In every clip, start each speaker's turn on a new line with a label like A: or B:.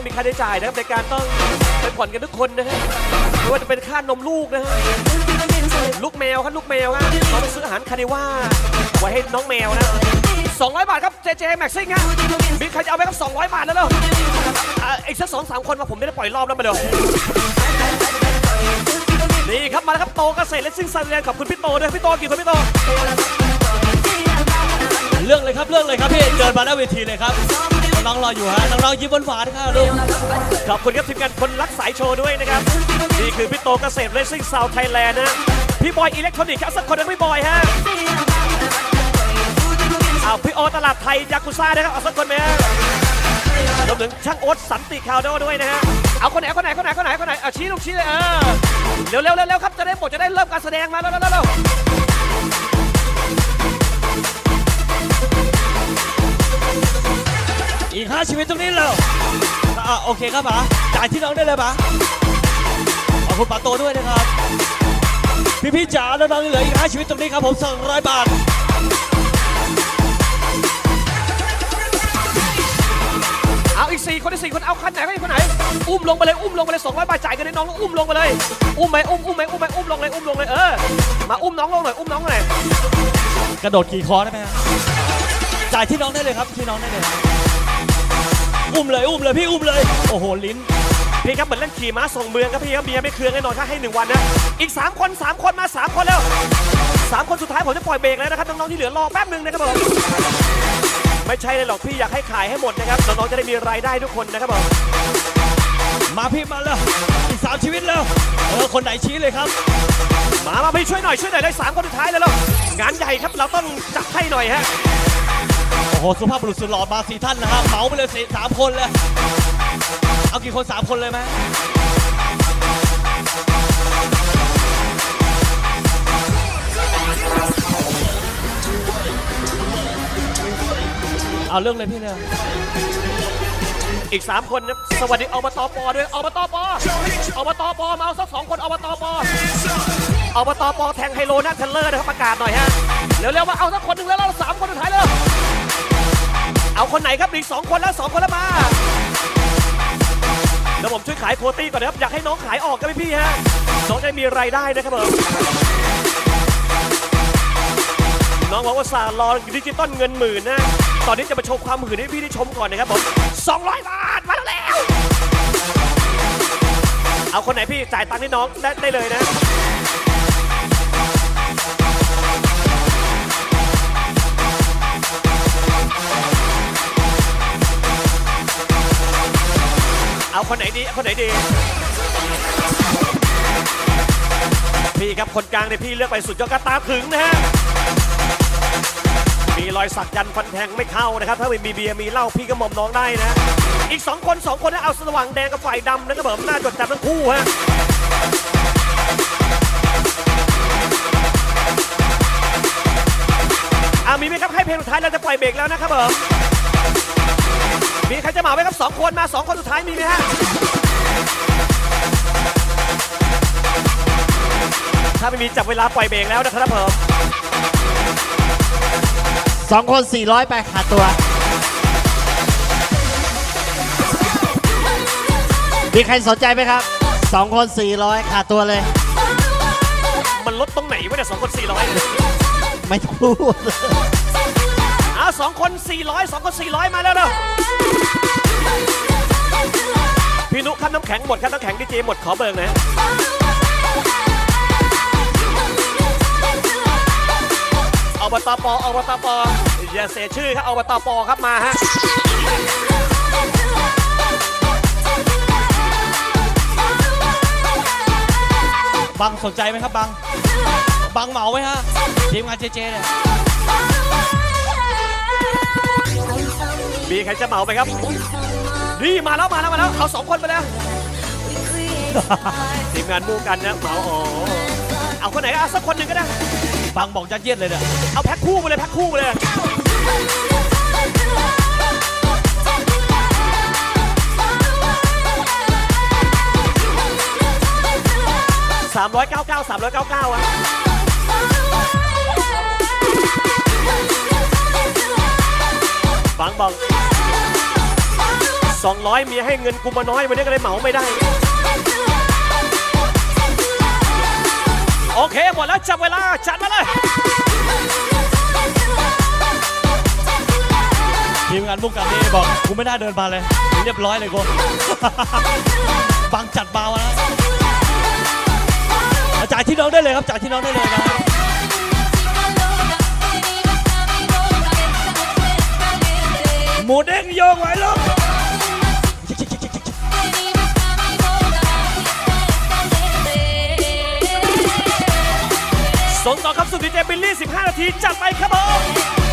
A: องมีค่าใช้จ่ายนะครับในการต้องไปผ่อนกันทุกคนนะฮะไม่ว่าจะเป็นค่านมลูกนะฮะลูกแมวครับลูกแมวครับเราไปซื้ออาหารคาเนว่าไว้ให้น้องแมวนะ200 บาทครับเจเจแม็กซิ่งฮะมีใครจะเอาไหมครับ 200 บาทแล้วเหรออะอีกสักสองสามคนมาผมไม่ได้ปล่อยรอบแล้วมาเดี๋ยวนี่ครับมาแล้วครับโตเกษตรและซิ่งซันแลนด์ขอบคุณพี่โตด้วยพี่โตกี่คนพี่โต
B: เรื่องเลยครับเรื่องเลยครับพี่เดินมาหน้าเวทีเลยครับ น้องๆรออยู่ฮะ น้องๆยิ้มหวานๆค่ะลูก
A: ขอบคุณครับทีมงานคนรักสายโชว์ด้วยนะครับ นี่คือพี่โตเกษตรเรซิ่งซาวไทยแลนด์นะ พี่บอยอิเล็กทรอนิกส์ครับสักคนหนึงพี่บอยฮะอ้าวพี่โอตลาดไทยยากุซ่านะครับเอาสักคนไหมฮะรวมถึงช่างโอ๊ตสันติคาวโดด้วยนะฮะ เอาคนไหนคนไหนคนไหนคนไหนคนไหนเอาชี้ลูกชี้เลยเออเร็วเร็วเร็วเร็วครับจะได้หมดจะได้เริ่มการแสดงมาแล้วแล้วแล้ว
B: อีกห้าชีวิตตรงนี้แล้วอะโอเคครับป๋าจ่ายที่น้องได้เลยป๋าขอบคุณป๋าโตด้วยนะครับ พี่พี่ๆจ๋าน้องๆเหลืออีกห้าชีวิตตรงนี้ครับผม200บาท
A: เอาอีกสี่คนอีกสี่คนเอาคันไหนก็อีกคนไหน อุ้มลงไปเลยอุ้มลงไปเลย200บาทจ่ายกันให้น้องแล้วอุ้มลงไปเลย อุ้มไหมอุ้มอุ้มไหมอุ้มไหมอุ้มลงเลยอุ้มลงเลยเออมาอุ้มน้องลงหน่อยอุ้มน้องหน่อย
B: กระโดดขี่คอได้ไหมฮะจ่ายที่น้องได้เลยครับที่น้องได้เลยครับ อุ้มเลยอุ้มเลยพี่อุ้มเลย โอ้โหลิ้น
A: พี่ครับเหมือนเล่นขี่ม้าส่งเมืองครับพี่ครับเมียไม่เคืองแน่นอนถ้าให้หนึ่งวันนะอีก 3 คน 3 คนมา 3 คนแล้วสามคนสุดท้ายผมจะปล่อยเบรกแล้วนะครับน้องๆที่เหลือรอแป๊บหนึงนะครับผมไม่ใช่เลยหรอกพี่อยากให้ขายให้หมดนะครับน้องๆจะได้มีรายได้ทุกคนนะครับผม
B: มาพี่มาแล้วอีกสามชีวิตแล้วเออคนไหนชี้เลยครับ
A: มามาพี่ช่วยหน่อยช่วยหน่อยได้สามคนสุดท้ายแล้วแล้วงานใหญ่ครับเราต้องจัดให้หน่อยฮะ
B: โหสุภาพบุรุษสุดหล่อมาสี่ท่านนะฮะเหมาไปเลยสี่สามคนเลย เอากี่คนสามคนเลยไหมเอาเรื่องเลยพี่เนี่ย
A: อีก 3 คนนะสวัสดีอบตปอด้วยอบตปออบตปอมาเอาสักสองคนอบตปออบตปอแทงไฮโลนักเทนเลอร์นะครับประกาศหน่อยฮะเร็วๆมาเอาสักคนหนึ่งแล้ว คนไหนครับอีกสองคนแล้วสองคนแล้วมาเดี๋ยวผมช่วยขายโคตี้ก่อนนะครับ อยากให้น้องขายออกกันไหมพี่ฮะน้องจะได้มีรายได้นะครับผมน้องบอกว่าสารอดิจิตอลเงินหมื่นนะ ตอนนี้จะมาโชว์ความหื่นให้พี่ได้ชมก่อนนะครับผม200 บาท มาแล้ว เอาคนไหนพี่จ่ายตังค์ให้น้องได้ได้เลยนะ คนไหนดีคนไหนดี พี่ครับคนกลางเนี่ยพี่เลือกไปสุดยอดกระตาถึงนะฮะมีรอยสักยันฟันแทงไม่เข้านะครับ ถ้าไม่มีเบียร์มีเหล้าพี่ก็หมอมน้องได้นะ อีก 2 คน 2 คนนะเอาสว่างแดงกับฝ่ายดำนะครับผมหน้าจดจำทั้งคู่ฮะอ่ามีไหมครับให้เพลงสุดท้ายเราจะปล่อยเบรกแล้วนะครับผม มีใครจะเหมาไหมครับสองคนมาสองคนสุดท้ายมีไหมฮะถ้าไม่มีจับเวลาปล่อยเบรกแล้วนะครับผม
C: สองคน 400 ไปขาดตัว มีใครสนใจไหมครับสองคน 400ขาดตัวเลย
A: มันลดตรงไหนวะเนี่ยสองคนสี่ร้อย
C: ไม่ต้องพูด
A: อ่า สองคนสี่ร้อยสองคนสี่ร้อยมาแล้วเนาะพี่นุครับน้ำแข็งหมดครับน้ำแข็งดีเจหมดขอเบิกนะอบตปอบตปอย่าเสียชื่อครับอบตปครับมาฮะ
B: บังสนใจไหมครับบัง บังเหมาไหมฮะทีมงานเจเจเนี่ย
A: มีใครจะเหมาไหมครับ นี่มาแล้วมาแล้วมาแล้วเอาสองคนไปแล้วทีมงานมู่กันนะเหมาอ๋อเอาคนไหนก็เอาสักคนหนึ่งก็ได้
B: บังบอกยัดเยียดเลยเนี่ย
A: เอาแพ็คคู่ไปเลยแพ็คคู่ไปเลยสามร้อย เก้าเก้าสามร้อยเก้าเก้าอะบังบัง
D: 200 เมียให้เงินกูมาน้อย วันนี้ก็เลยเหมาไม่ได้ โอเค หมดแล้วจับเวลา จัดมาเลย
B: ทีมงานมุกกันนี่บอกกูไม่น่าเดินมาเลย เรียบร้อยเลยกูบังจัดมาวะนะจ่ายที่น้องได้เลยครับจ่ายที่น้องได้เลยนะห มูเด้งโยกไหวลูก
D: สนต่อครับสุดดีเจบิลลี่ 15 นาที จัดไปครับผม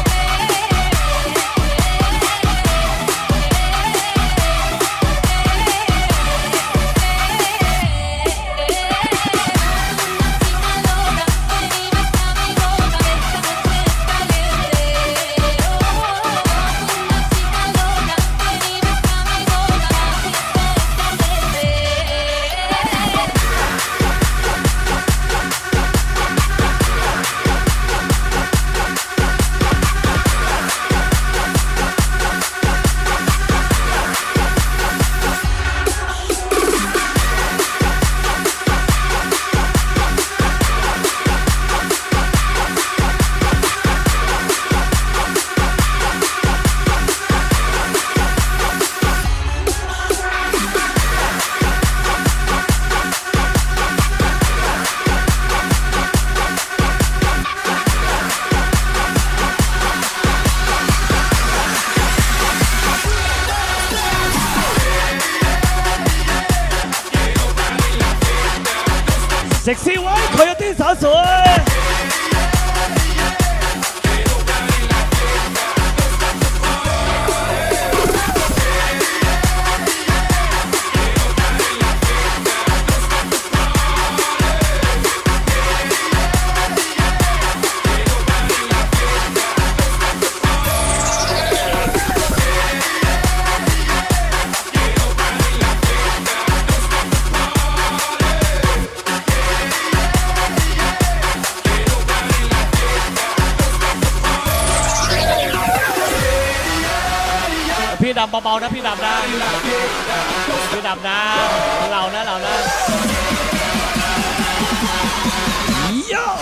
B: คอ ดำเบาๆนะพี่ดำนะพี่ดำนะเหล่านะเหล่านะ Yo!